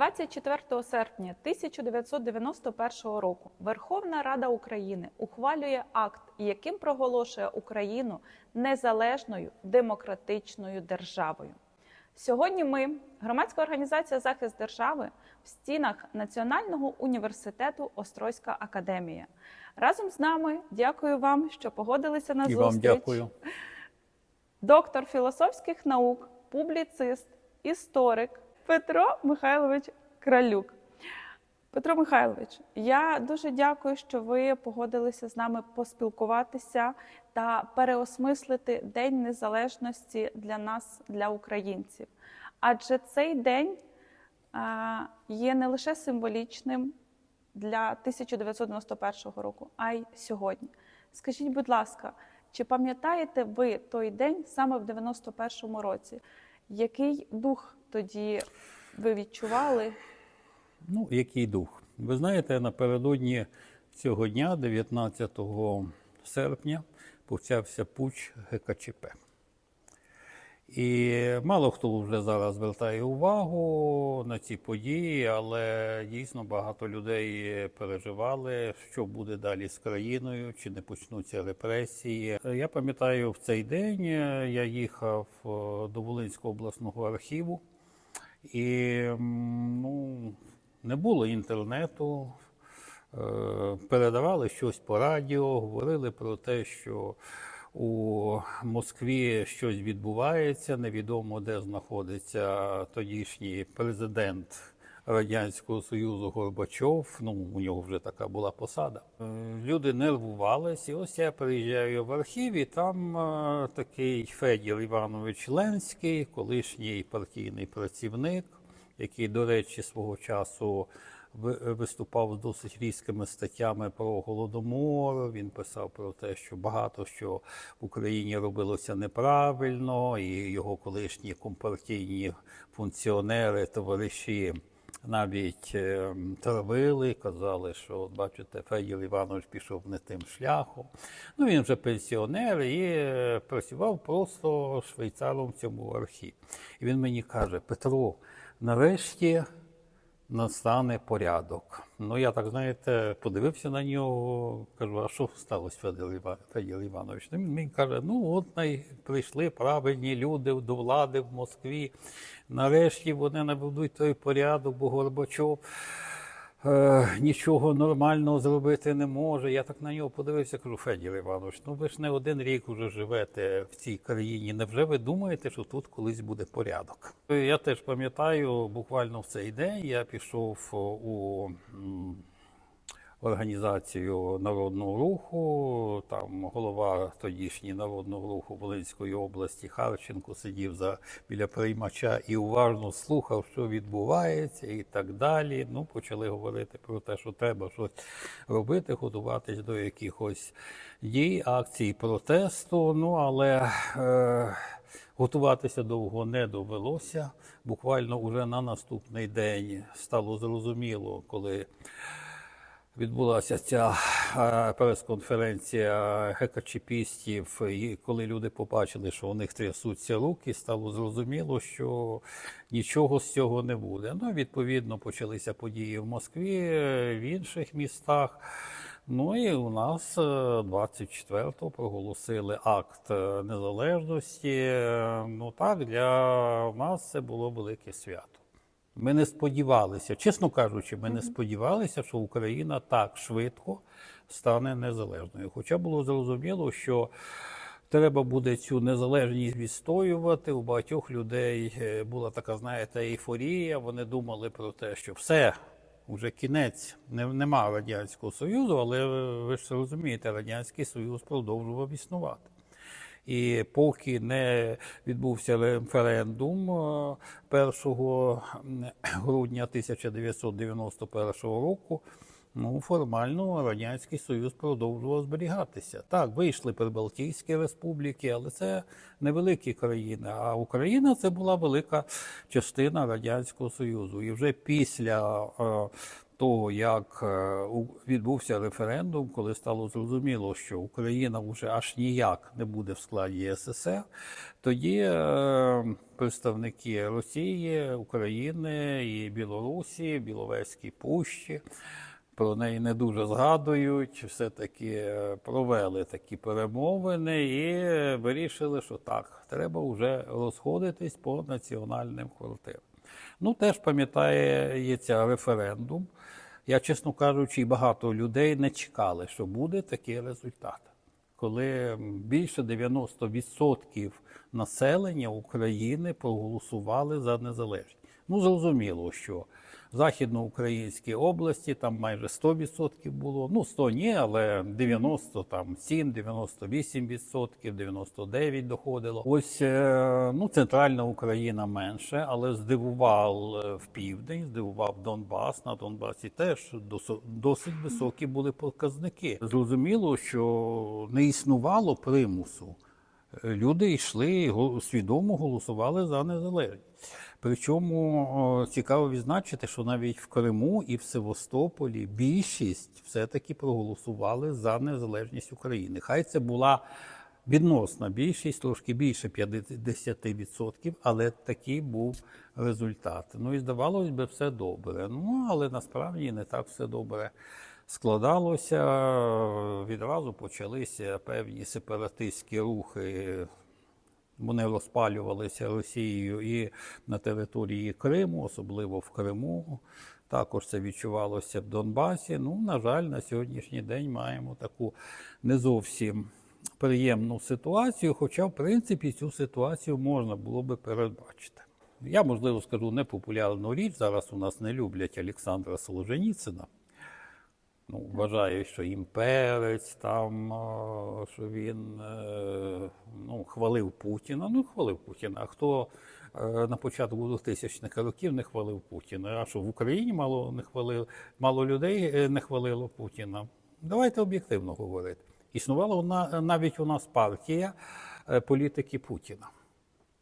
24 серпня 1991 року Верховна Рада України ухвалює акт, яким проголошує Україну незалежною демократичною державою. Сьогодні ми, громадська організація Захист держави, в стінах Національного університету Острозька академія. Разом з нами дякую вам, що погодилися на І зустріч. вам дякую. доктор філософських наук, публіцист, історик Петро Михайлович Кралюк. Петро Михайлович, я дуже дякую, що ви погодилися з нами поспілкуватися та переосмислити День Незалежності для нас, для українців. Адже цей день є не лише символічним для 1991 року, а й сьогодні. Скажіть, будь ласка, чи пам'ятаєте ви той день саме в 91-му році? Який дух тоді ви відчували? Ну, який дух? Ви знаєте, напередодні цього дня, 19 серпня, почався путч ГКЧП. І мало хто вже зараз звертає увагу на ці події, але дійсно багато людей переживали, що буде далі з країною, чи не почнуться репресії. Я пам'ятаю, в цей день я їхав е, до Волинського обласного архіву, і ну, не було інтернету. Е, Передавали щось по радіо, говорили про те, що у Москві щось відбувається, невідомо де знаходиться тодішній президент Радянського Союзу Горбачов. Ну, у нього вже така була посада. Е, Люди нервувались, і ось я приїжджаю в архів, і там е, такий Федір Іванович Ленський, колишній партійний працівник, який, до речі, свого часу виступав з досить різкими статтями про голодомор. Він писав про те, що багато що в Україні робилося неправильно, і його колишні компартійні функціонери, товариші. Навіть е, травили, казали, що от бачите, Федір Іванович пішов не тим шляхом. Ну він вже пенсіонер і е, працював просто швейцаром в цьому архіві. І він мені каже: Петро, нарешті настане порядок. Ну, я так, знаєте, подивився на нього, кажу, а що сталося, Федір, Іванович? Ну, він мені каже, ну от най... прийшли правильні люди до влади в Москві. Нарешті вони набудуть той порядок, бо Горбачов нічого нормального зробити не може. Я так на нього подивився, кажу, Федір Іванович, ну ви ж не один рік уже живете в цій країні. Невже ви думаєте, що тут колись буде порядок? Я теж пам'ятаю, буквально в цей день я пішов у м, організацію народного руху. Там голова тодішній народного руху Волинської області Харченко сидів за біля приймача і уважно слухав, що відбувається, і так далі. Ну, почали говорити про те, що треба щось робити, готуватись до якихось дій, акцій протесту. Ну але е, готуватися довго не довелося. Буквально уже на наступний день стало зрозуміло, коли відбулася ця е, прес-конференція гекачепістів, і коли люди побачили, що у них трясуться руки, стало зрозуміло, що нічого з цього не буде. Ну, відповідно, почалися події в Москві, е, в інших містах. Ну і у нас е, 24-го проголосили акт е, незалежності. Е, Ну так, для нас це було велике свято. Ми не сподівалися, чесно кажучи, ми не сподівалися, що Україна так швидко стане незалежною. Хоча було зрозуміло, що треба буде цю незалежність відстоювати. У багатьох людей е, була така, знаєте, ейфорія. Вони думали про те, що все. Уже кінець не, нема Радянського Союзу, але ви ж розумієте, Радянський Союз продовжував існувати. І поки не відбувся референдум е, 1 грудня 1991 року, ну формально Радянський Союз продовжував зберігатися. Так, вийшли Прибалтійські республіки, але це невеликі країни. А Україна це була велика частина Радянського Союзу. І вже після е, того, як е, відбувся референдум, коли стало зрозуміло, що Україна вже аж ніяк не буде в складі СССР, тоді е, представники Росії, України і Білорусі, Біловезькій пущі про неї не дуже згадують. Все-таки е, провели такі перемовини і вирішили, що так, треба вже розходитись по національним квартирам. Ну, теж пам'ятається референдум. Я, чесно кажучи, багато людей не чекали, що буде такий результат. Коли більше 90% населення України проголосували за незалежність. Ну, зрозуміло, що західноукраїнські області там майже 100% було. Ну, 100 ні, але 90, там 7, 98%, 99 доходило. Ось е, ну, центральна Україна менше, але здивував е, в південь, здивував Донбас. На Донбасі теж досить високі були показники. Зрозуміло, що не існувало примусу. Е, Люди йшли свідомо голосували за незалежність. Причому цікаво відзначити, що навіть в Криму і в Севастополі більшість все-таки проголосували за незалежність України. Хай це була відносна більшість, трошки більше 50%, але такий був результат. Ну і здавалось би, все добре. Ну але насправді не так все добре складалося. Відразу почалися певні сепаратистські рухи. Вони розпалювалися Росією і на території Криму, особливо в Криму. Також це відчувалося в Донбасі. Ну, на жаль, на сьогоднішній день маємо таку не зовсім приємну ситуацію, хоча, в принципі, цю ситуацію можна було би передбачити. Я, можливо, скажу непопулярну річ. Зараз у нас не люблять Олександра Солженіцина. Ну, вважаю, що імперець, там, що він е, ну, хвалив Путіна. Ну, хвалив Путіна. А хто е, на початку 2000-х років не хвалив Путіна? А що в Україні мало не хвалив, мало людей е, не хвалило Путіна? Давайте об'єктивно говорити. Існувала навіть у нас партія політики Путіна.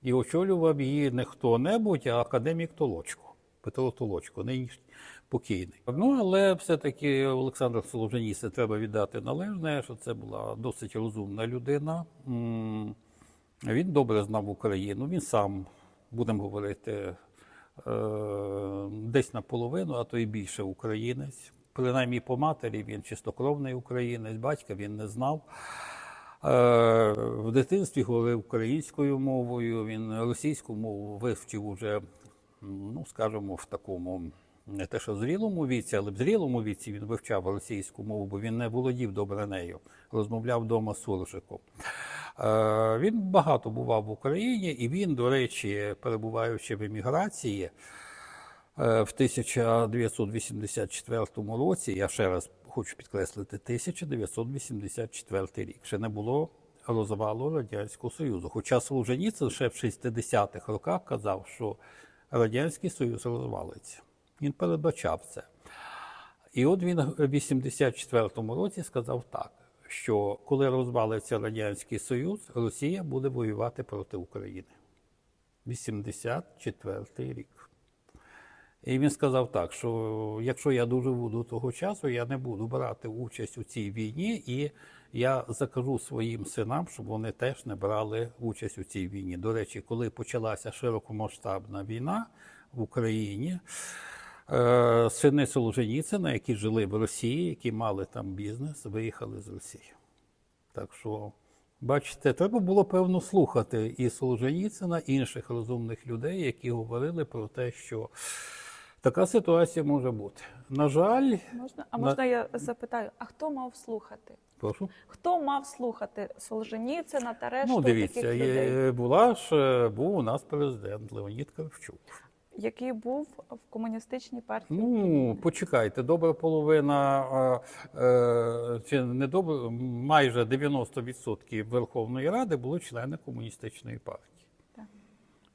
І очолював її не хто-небудь, а академік Толочко. Петро Толочко, нинішній покійний. Ну, але все-таки Олександр Соловженіцин треба віддати належне, що це була досить розумна людина. Він добре знав Україну, він сам, будемо говорити, е, десь наполовину, а то й більше українець. Принаймні по матері він чистокровний українець, батька він не знав. Е, В дитинстві говорив українською мовою, він російську мову вивчив уже, ну, скажімо, в такому не те, що зрілому віці, але в зрілому віці він вивчав російську мову, бо він не володів добре нею, розмовляв вдома з суржиком. Е, Він багато бував в Україні, і він, до речі, перебуваючи в еміграції, Е, В 1984 році, я ще раз хочу підкреслити, 1984 рік ще не було розвалу Радянського Союзу. Хоча Солженіцин ще в 60-х роках казав, що Радянський Союз розвалиться. Він передбачав це. І от він в 84-му році сказав так, що коли розвалиться Радянський Союз, Росія буде воювати проти України. 84-й рік. І він сказав так, що якщо я доживу до того часу, я не буду брати участь у цій війні, і я закажу своїм синам, щоб вони теж не брали участь у цій війні. До речі, коли почалася широкомасштабна війна в Україні, сини Солженіцина, які жили в Росії, які мали там бізнес, виїхали з Росії. Так що, бачите, треба було певно слухати і Солженіцина, і інших розумних людей, які говорили про те, що така ситуація може бути. На жаль, Можна? А На- можна я запитаю, а хто мав слухати? прошу. Хто мав слухати Солженіцина та решту Ну, дивіться, таких людей, була ж е, був у нас президент Леонід Кравчук. Який був в комуністичній партії? Ну, почекайте, добра половина, е, чи не добра, майже 90% Верховної Ради були члени комуністичної партії. Так.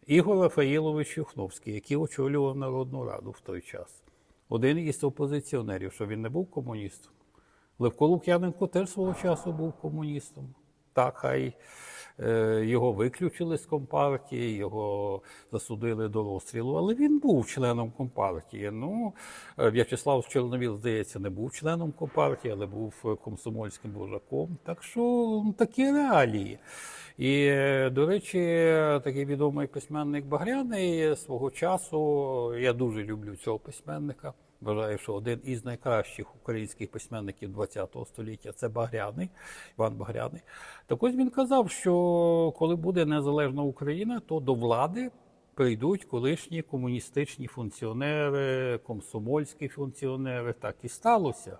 Ігор Рафаїлович Юхновський, який очолював Народну Раду в той час. Один із опозиціонерів, що він не був комуністом. Левко Лук'яненко теж свого часу був комуністом. Так, хай Його виключили з компартії, його засудили до розстрілу, але він був членом компартії. Ну, е, В'ячеслав Чорновіл, здається, не був членом компартії, але був е, комсомольським вожаком. Так що ну, такі реалії. І, е, до речі, такий відомий письменник Багряний свого часу, я дуже люблю цього письменника. Вважаю, що один із найкращих українських письменників ХХ століття це Багряний, Іван Багряний. Так ось він казав, що коли буде незалежна Україна, то до влади прийдуть колишні комуністичні функціонери, комсомольські функціонери. Так і сталося.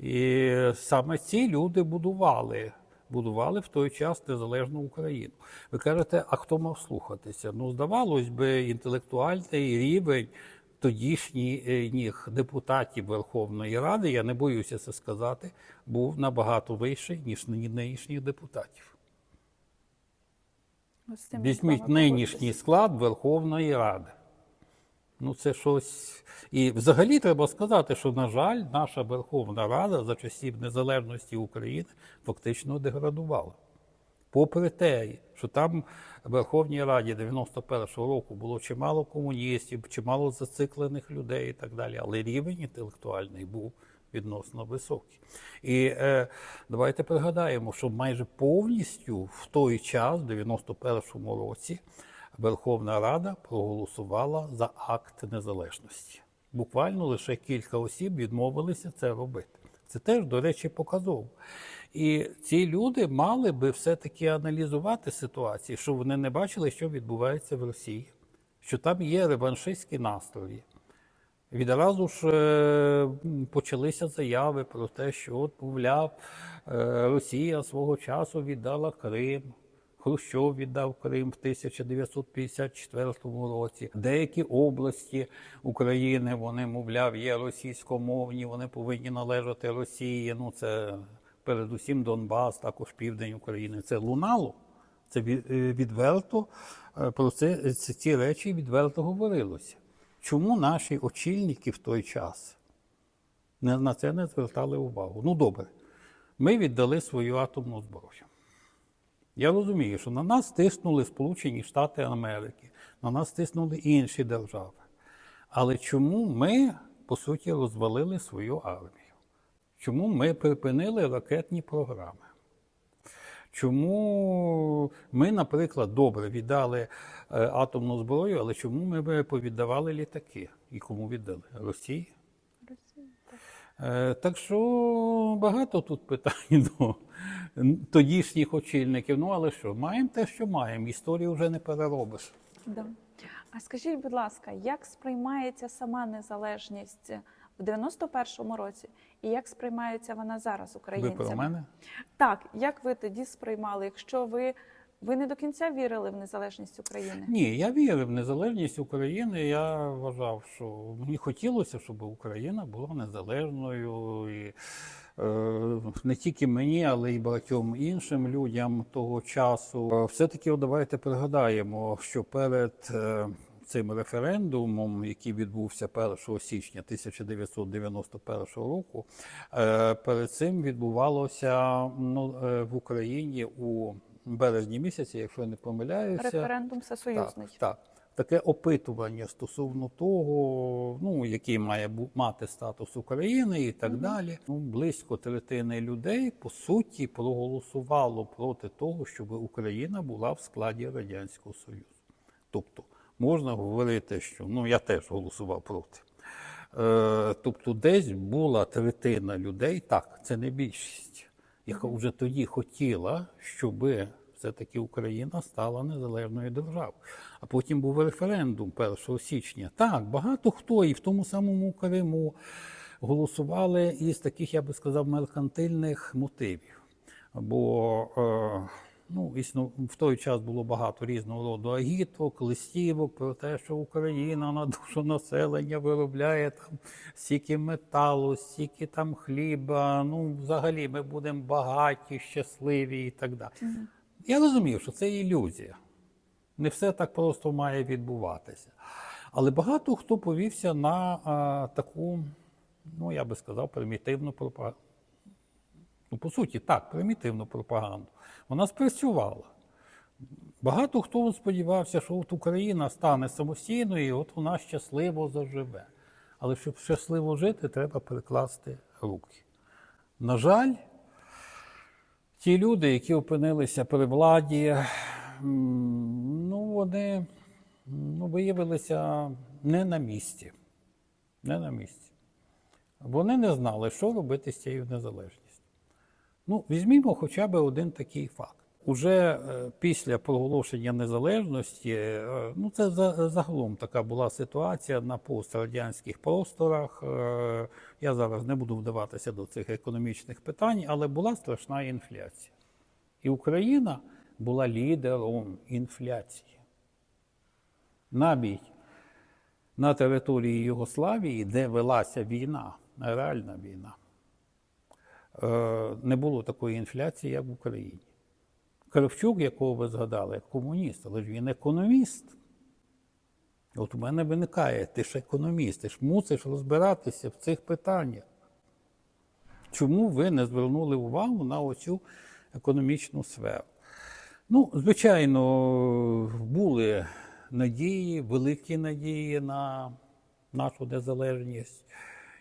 І саме ці люди будували. Будували в той час незалежну Україну. Ви кажете, а хто мав слухатися? Ну, здавалось би, інтелектуальний рівень тодішніх депутатів Верховної Ради, я не боюся це сказати, був набагато вищий, ніж нинішніх депутатів. З Візьміть нинішній склад Верховної Ради. Ну, це щось. І взагалі треба сказати, що, на жаль, наша Верховна Рада за часів незалежності України фактично деградувала. Попри те, що там в Верховній Раді 91-го року було чимало комуністів, чимало зациклених людей і так далі, але рівень інтелектуальний був відносно високий. І е, давайте пригадаємо, що майже повністю в той час, в 91-му році, Верховна Рада проголосувала за акт незалежності. Буквально лише кілька осіб відмовилися це робити. Це теж, до речі, показово. І ці люди мали би все-таки аналізувати ситуацію, що вони не бачили, що відбувається в Росії, що там є реваншистські настрої. Відразу ж е, почалися заяви про те, що, от, мовляв, е, Росія свого часу віддала Крим. Хрущов віддав Крим в 1954 році. Деякі області України, вони, мовляв, є російськомовні, вони повинні належати Росії. Ну, це передусім Донбас, також південь України. Це лунало. Це е, відверто е, про це ці- речі відверто говорилося. Чому наші очільники в той час на це не звертали увагу? Ну добре, ми віддали свою атомну зброю. Я розумію, що на нас тиснули Сполучені Штати Америки, на нас тиснули інші держави. Але чому ми, по суті, розвалили свою армію? Чому ми припинили ракетні програми? Чому ми, наприклад, добре віддали е, атомну зброю, але чому ми повіддавали літаки? І кому віддали? Росії? Е, Так що багато тут питань до тодішніх очільників. Ну але що, маємо те, що маємо. Історію вже не переробиш. Да. А скажіть, будь ласка, як сприймається сама незалежність в 91-му році, і як сприймається вона зараз Ви про мене? Так, як ви тоді сприймали, якщо ви, ви не до кінця вірили в незалежність України? Ні, я вірив в незалежність України. Я вважав, що мені хотілося, щоб Україна була незалежною. І, е, не тільки мені, але й багатьом іншим людям того часу. Е, Все-таки давайте пригадаємо, що перед е, цим референдумом, який відбувся 1 січня 1991 року, е, перед цим відбувалося ну, е, в Україні у березні місяці, якщо я не помиляюся. Референдум всесоюзний. Так, так. Таке опитування стосовно того, ну, який має мати статус України і так далі. Ну, близько третини людей, по суті, проголосувало проти того, щоб Україна була в складі Радянського Союзу. Тобто, можна говорити, що ну, я теж голосував проти. Е, тобто, десь була третина людей, так, це не більшість, яка вже тоді хотіла, щоби все-таки Україна стала незалежною державою. А потім був референдум 1 січня. Так, багато хто і в тому самому Криму голосували із таких, я би сказав, меркантильних мотивів. Бо е, ну, існо, в той час було багато різного роду агіток, листівок про те, що Україна на душу населення виробляє там стільки металу, стільки там хліба. Ну, взагалі, ми будемо багаті, щасливі і так далі. Я розумів, що це ілюзія. Не все так просто має відбуватися. Але багато хто повівся на а, таку, ну я би сказав, примітивну пропаганду. Ну, по суті, так, примітивну пропаганду. Вона спрацювала. Багато хто сподівався, що от Україна стане самостійною, і от вона щасливо заживе. Але щоб щасливо жити, треба перекласти руки. На жаль, ті люди, які опинилися при владі, ну, вони ну, виявилися не на місці. Не на місці. Вони не знали, що робити з цією незалежністю. Ну, візьмімо хоча б один такий факт. Уже е, після проголошення незалежності, е, ну це загалом така була ситуація на пострадянських просторах. Е, Я зараз не буду вдаватися до цих економічних питань, але була страшна інфляція. І Україна була лідером інфляції. Навіть на території Югославії, де велася війна, реальна війна, не було такої інфляції, як в Україні. Кравчук, якого ви згадали, комуніст, але ж він економіст. От у мене виникає, ти ж економіст, ти ж мусиш розбиратися в цих питаннях. Чому ви не звернули увагу на оцю економічну сферу? Ну, звичайно, були надії, великі надії на нашу незалежність.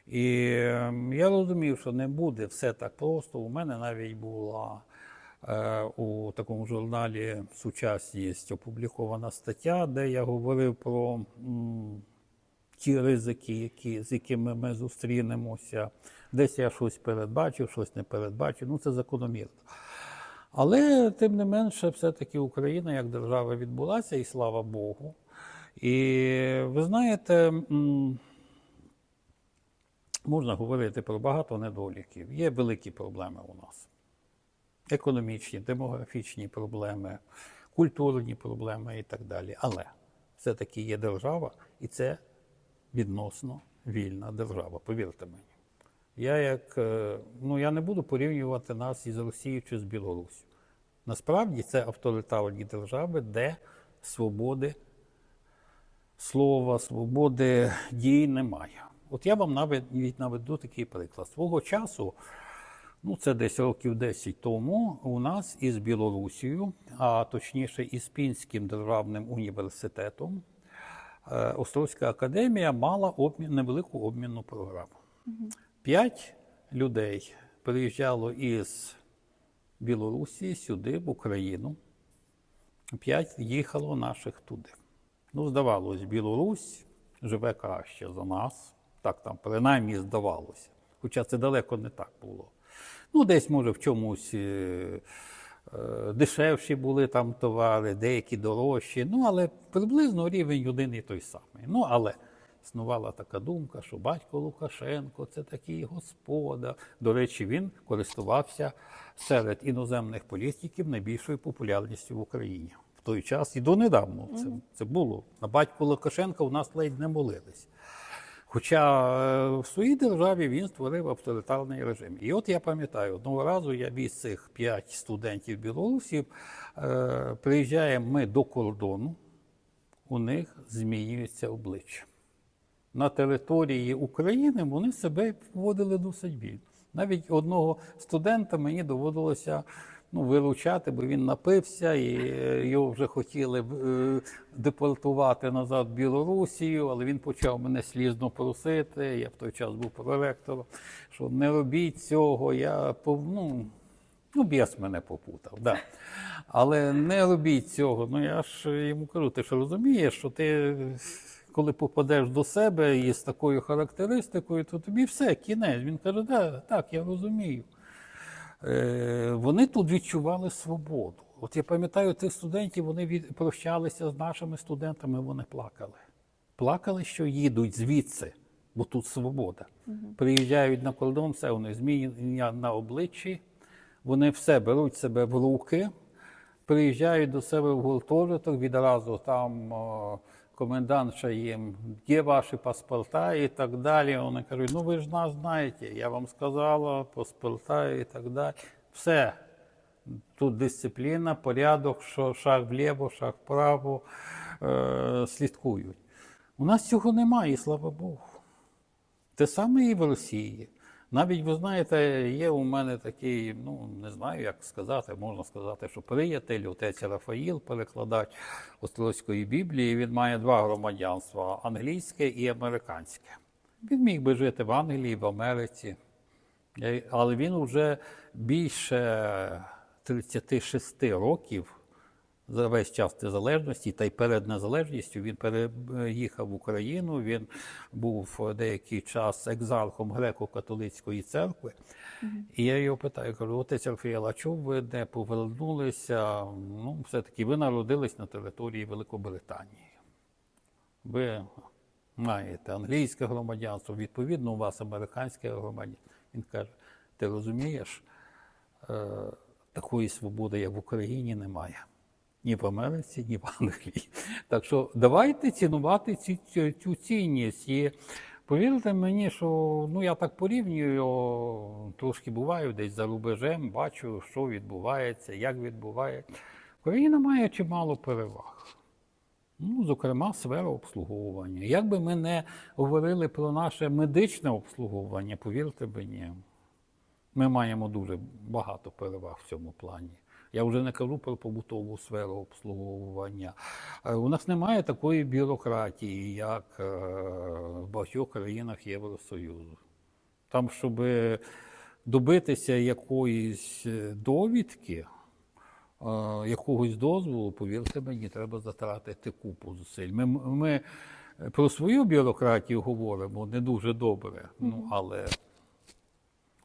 І ем, я розумів, що не буде все так просто. У мене навіть була е, у такому журналі Сучасність опублікована стаття, де я говорив про м, ті ризики, які, з якими ми зустрінемося. Десь я щось передбачив, щось не передбачив. Ну, це закономірно. Але тим не менше, все-таки Україна як держава відбулася, і слава Богу. І ви знаєте, м, можна говорити про багато недоліків. Є великі проблеми у нас: економічні, демографічні проблеми, культурні проблеми і так далі. Але все-таки є держава, і це відносно вільна держава, повірте мені. Я як е, ну я не буду порівнювати нас із Росією чи з Білоруссю. Насправді це авторитарні держави, де свободи слова, свободи дій немає. От я вам навіть наведу такий приклад. Свого часу, ну це десь років 10 тому, у нас із Білорусією, а точніше із Пінським державним університетом, е, Острозька академія мала обмін, невелику обмінну програму. П'ять людей приїжджало із Білорусі сюди, в Україну. П'ять їхало наших туди. Ну, здавалось, Білорусь живе краще за нас. Так там принаймні здавалося. Хоча це далеко не так було. Ну, десь, може, в чомусь е, е, дешевші були там товари, деякі дорожчі. Ну, але приблизно рівень один і той самий. Ну, але існувала така думка, що батько Лукашенко це такий господар. До речі, він користувався серед іноземних політиків найбільшою популярністю в Україні. В той час і донедавно це, це було. На батьку Лукашенка у нас ледь не молились. Хоча е, в своїй державі він створив авторитарний режим. І от я пам'ятаю, одного разу я віз цих п'ять студентів білорусів, е, приїжджаємо ми до кордону, у них змінюється обличчя на території України вони себе поводили досить вільно. Навіть одного студента мені доводилося ну, виручати, бо він напився і е, його вже хотіли е, депортувати назад в Білорусію, але він почав мене слізно просити. Я в той час був проректором, що не робіть цього. Я ну, Ну, біс мене попутав, да. Але не робіть цього. Ну я ж йому кажу, ти ж розумієш, що ти, коли попадеш до себе із такою характеристикою, то тобі все, кінець. Він каже, да, так, я розумію. Е, вони тут відчували свободу. От я пам'ятаю тих студентів, вони від, прощалися з нашими студентами, вони плакали. Плакали, що їдуть звідси, бо тут свобода. Приїжджають на кордон, все, вони змінення на обличчі, вони все беруть себе в руки, приїжджають до себе в гуртожиток, відразу там о, комендантша їм, де ваші паспорта і так далі. Вони кажуть, ну ви ж нас знаєте, я вам сказала, паспорта і так далі. Все. Тут дисципліна, порядок, що шаг вліво, шаг вправо е, слідкують. У нас цього немає, і слава Богу. Те саме і в Росії. Навіть, ви знаєте, є у мене такий, ну не знаю, як сказати, можна сказати, що приятель, отець Рафаїл, перекладач Острозької Біблії, він має два громадянства англійське і американське. Він міг би жити в Англії, в Америці, але він вже більше 36 років за весь час незалежності та й перед незалежністю він переїхав в Україну. Він був деякий час екзархом греко-католицької церкви. І я його питаю, кажу, отець Рафаїл, а чому ви не повернулися? Ну, все-таки ви народились на території Великобританії. Ви маєте англійське громадянство, відповідно, у вас американське громадянство. Він каже: ти розумієш, е, такої свободи, як в Україні, немає. Ні в Америці, ні в Англії. Так що давайте цінувати цю, цю, цю цінність. І повірте мені, що ну, я так порівнюю, трошки буваю десь за рубежем, бачу, що відбувається, як відбувається. Україна має чимало переваг. Ну, зокрема, сфера обслуговування. Як би ми не говорили про наше медичне обслуговування, повірте мені, ми маємо дуже багато переваг в цьому плані. Я вже не кажу про побутову сферу обслуговування. Е, У нас немає такої бюрократії, як е, в багатьох країнах Євросоюзу. Там, щоб добитися якоїсь е, довідки, якогось дозволу, повірте мені, треба затратити купу зусиль. Ми, ми про свою бюрократію говоримо не дуже добре, ну, але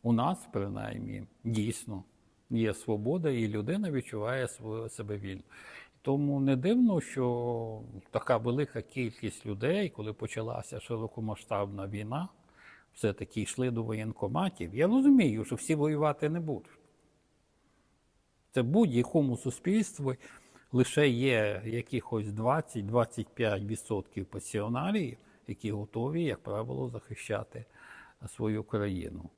у нас, принаймні, дійсно є свобода, і людина відчуває себе вільно. Тому не дивно, що така велика кількість людей, коли почалася широкомасштабна війна, все-таки йшли до воєнкоматів. Я розумію, що всі воювати не будуть. Це будь-якому суспільстві лише є якихось 20-25% пасіонарів, які готові, як правило, захищати свою країну.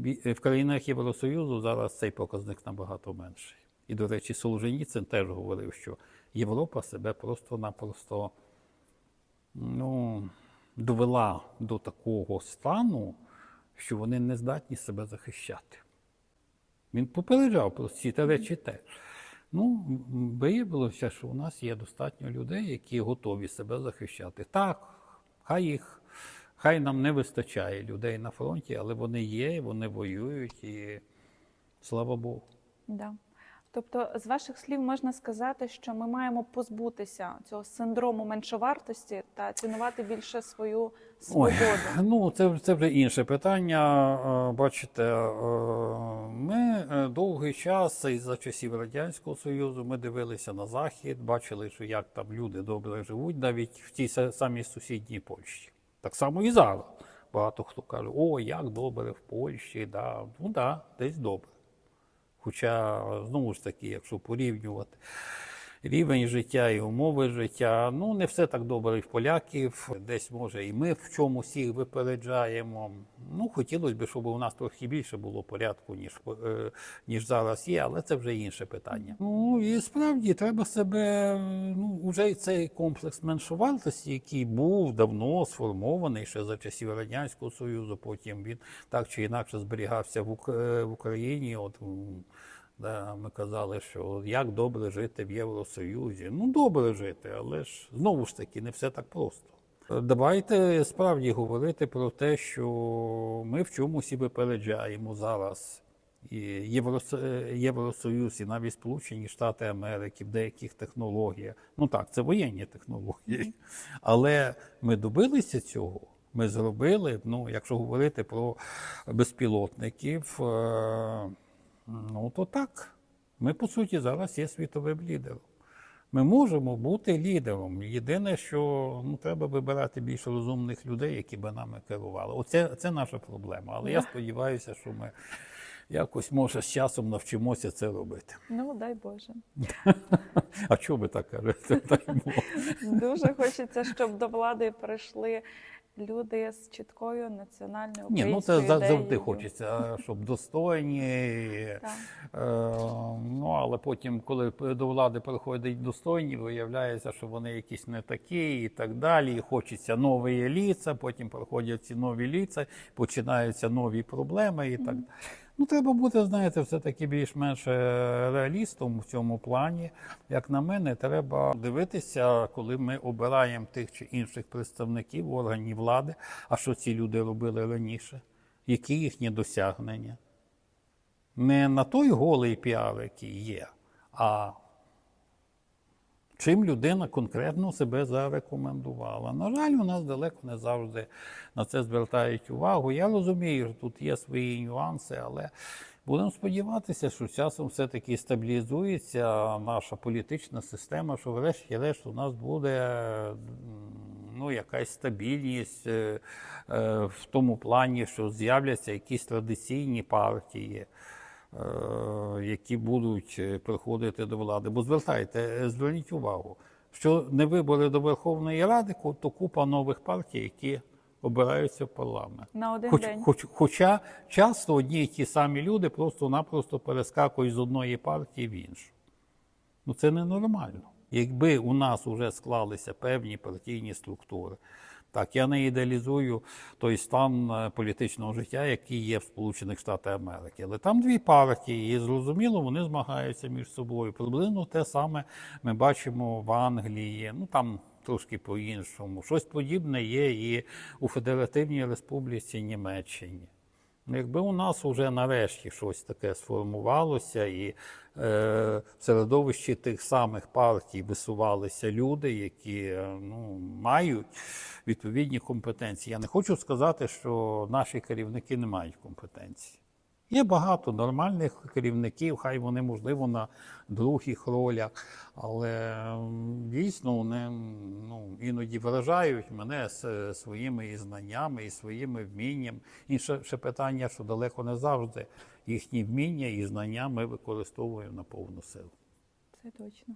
Бі- В країнах Євросоюзу зараз цей показник набагато менший. І, до речі, Солженіцин теж говорив, що Європа себе просто-напросто ну, довела до такого стану, що вони не здатні себе захищати. Він попереджав про ці та речі теж. Ну, виявилося, що у нас є достатньо людей, які готові себе захищати. Так, хай їх, хай нам не вистачає людей на фронті, але вони є, вони воюють і слава Богу. Да. Тобто, з ваших слів можна сказати, що ми маємо позбутися цього синдрому меншовартості та цінувати більше свою Ой, свободу. ну це, це вже інше питання. Е, Бачите, е, ми е, довгий час і за часів Радянського Союзу ми дивилися на Захід, бачили, що як там люди добре живуть, навіть в тій самій сусідній Польщі. Так само і зараз. Багато хто каже, о, як добре в Польщі, да. ну так, да, десь добре. Хоча, знову ж таки, якщо порівнювати рівень життя і умови життя, ну не все так добре і в поляків. Десь може і ми в чомусь їх випереджаємо. Ну, хотілося б, щоб у нас трохи більше було порядку, ніж, е, ніж зараз є, але це вже інше питання. Ну і справді треба себе, ну, вже цей комплекс меншовартості, який був давно сформований ще за часів Радянського Союзу, потім він так чи інакше зберігався в, е, Україні. От, Да, ми казали, що як добре жити в Євросоюзі. Ну, добре жити, але ж знову ж таки не все так просто. Давайте справді говорити про те, що ми в чомусь і випереджаємо зараз і Єврос... Євросоюз, і навіть Сполучені Штати Америки в деяких технологіях. Ну так, це воєнні технології. Але ми добилися цього. Ми зробили, ну, якщо говорити про безпілотників, е, Ну, то так. Ми, по суті, зараз є світовим лідером. Ми можемо бути лідером. Єдине, що ну, треба вибирати більш розумних людей, які би нами керували. Оце це наша проблема. Але я сподіваюся, що ми якось, може, з часом навчимося це робити. Ну, дай Боже. А чого ви так кажете? Дай. Дуже хочеться, щоб до влади прийшли люди з чіткою національною Ні, ну це ідеєю. завжди хочеться, щоб достойні. Е, ну, але потім, коли до влади приходять достойні, виявляється, що вони якісь не такі і так далі. І хочеться нові ліца, потім приходять ці нові ліца, починаються нові проблеми і так далі. Ну, треба бути, знаєте, все-таки більш-менш е, реалістом в цьому плані. Як на мене, треба дивитися, коли ми обираємо тих чи інших представників органів влади, а що ці люди робили раніше, які їхні досягнення не на той голий піар, який є, а чим людина конкретно себе зарекомендувала. На жаль, у нас далеко не завжди на це звертають увагу. Я розумію, що тут є свої нюанси, але будемо сподіватися, що часом все-таки стабілізується наша політична система, що врешті-решт у нас буде ну, якась стабільність е, е, в тому плані, що з'являться якісь традиційні партії. Е, Які будуть е, приходити до влади. Бо звертайте, е, зверніть увагу, що не вибори до Верховної Ради, то купа нових партій, які обираються в парламент. На один Хоч, день. хоч, хоча часто одні й ті самі люди просто-напросто перескакують з одної партії в іншу. Ну це ненормально. Якби у нас вже склалися певні партійні структури, так я не ідеалізую той стан е, політичного життя, який є в Сполучених Штатах Америки. Але там дві партії, і зрозуміло, вони змагаються між собою. Приблизно те саме ми бачимо в Англії. Ну там трошки по-іншому. Щось подібне є і у Федеративній Республіці Німеччині. Ну, Якби у нас вже нарешті щось таке сформувалося, і е, в середовищі тих самих партій висувалися люди, які е, ну, мають відповідні компетенції. Я не хочу сказати, що наші керівники не мають компетенції. Є багато нормальних керівників, хай вони, можливо, на других ролях, але дійсно вони ну, іноді вражають мене своїми і знаннями, і своїми вмінням. Інше ще питання, що далеко не завжди їхні вміння і знання ми використовуємо на повну силу. Це точно.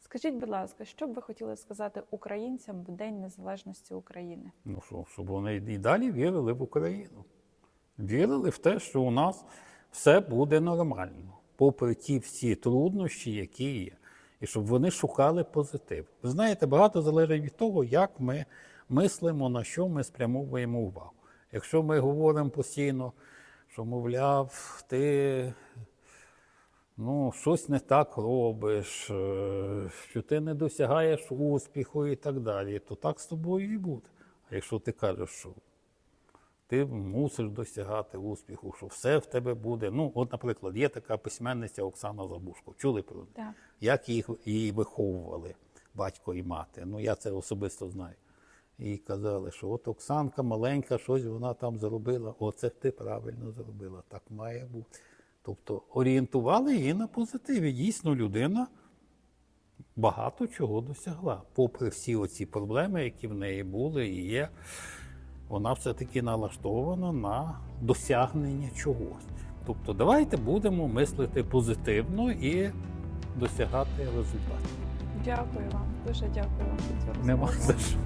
Скажіть, будь ласка, що б ви хотіли сказати українцям в День Незалежності України? Ну що, щоб вони і далі вірили в Україну. Вірили в те, що у нас все буде нормально, попри ті всі труднощі, які є. І щоб вони шукали позитив. Ви знаєте, багато залежить від того, як ми мислимо, на що ми спрямовуємо увагу. Якщо ми говоримо постійно, що, мовляв, ти ну, щось не так робиш, е, що ти не досягаєш успіху і так далі, то так з тобою і буде. А якщо ти кажеш, що ти мусиш досягати успіху, що все в тебе буде. Ну, от, наприклад, є така письменниця Оксана Забушко. Чули про неї? Як їх, її виховували батько і мати. Ну, я це особисто знаю. І казали, що от Оксанка маленька, щось вона там зробила. Оце ти правильно зробила, так має бути. Тобто орієнтували її на позитиві. Дійсно, людина багато чого досягла. Попри всі оці проблеми, які в неї були і є, вона все-таки налаштована на досягнення чогось. Тобто, давайте будемо мислити позитивно і досягати результатів. Дякую вам, дуже дякую вам за цю розмову. Нема за що.